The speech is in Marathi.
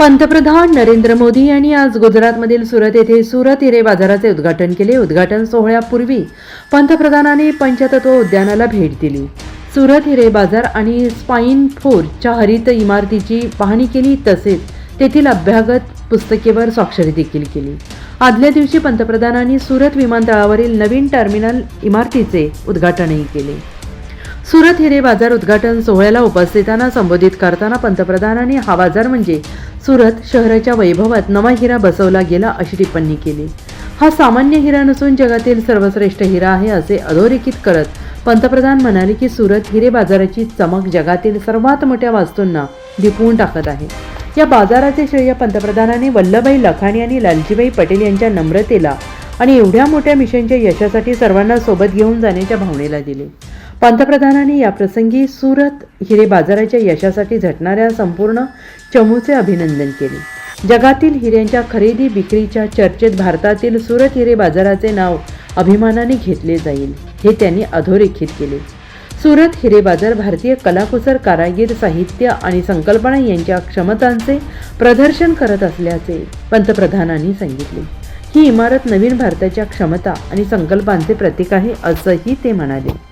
पंतप्रधान नरेंद्र मोदी यांनी आज गुजरातमधील सुरत येथे सुरत हिरे बाजाराचे उद्घाटन केले. उद्घाटन सोहळ्यापूर्वी पंतप्रधानांनी पंचतत्व उद्यानाला भेट दिली. सुरत हिरे बाजार आणि स्पाईन फोरच्या हरित इमारतीची पाहणी केली तसेच तेथील अभ्यागत पुस्तकेवर स्वाक्षरी देखील केली. आदल्या दिवशी पंतप्रधानांनी सुरत विमानतळावरील नवीन टर्मिनल इमारतीचे उद्घाटनही केले. सुरत हिरे बाजार उद्घाटन सोहळ्याला उपस्थितांना संबोधित करताना पंतप्रधानांनी हा बाजार म्हणजे सुरत शहराच्या वैभवात नवा हिरा बसवला गेला अशी टिप्पणी केली. हा सामान्य हिरा नसून जगातील सर्वश्रेष्ठ हिरा आहे असे अधोरेखित करत पंतप्रधान म्हणाले की सुरत हिरे बाजाराची चमक जगातील सर्वात मोठ्या वास्तूंना दिपवून टाकत आहे. या बाजाराचे श्रेय पंतप्रधानांनी वल्लभभाई लखानी आणि लालजीबाई पटेल यांच्या नम्रतेला आणि एवढ्या मोठ्या मिशनच्या यशासाठी सर्वांना सोबत घेऊन जाण्याच्या भावनेला दिले. पंतप्रधानांनी याप्रसंगी सुरत हिरे बाजाराच्या यशासाठी झटणाऱ्या संपूर्ण चमूचे अभिनंदन केले. जगातील हिऱ्यांच्या खरेदी विक्रीच्या चर्चेत भारतातील सुरत हिरे बाजाराचे नाव अभिमानाने घेतले जाईल हे त्यांनी अधोरेखित केले. सुरत हिरे बाजार भारतीय कलाकुसर कारागीर साहित्य आणि संकल्पना यांच्या क्षमतांचे प्रदर्शन करत असल्याचे पंतप्रधानांनी सांगितले. ही इमारत नवीन भारताच्या क्षमता आणि संकल्पांचे प्रतीक आहे असंही ते म्हणाले.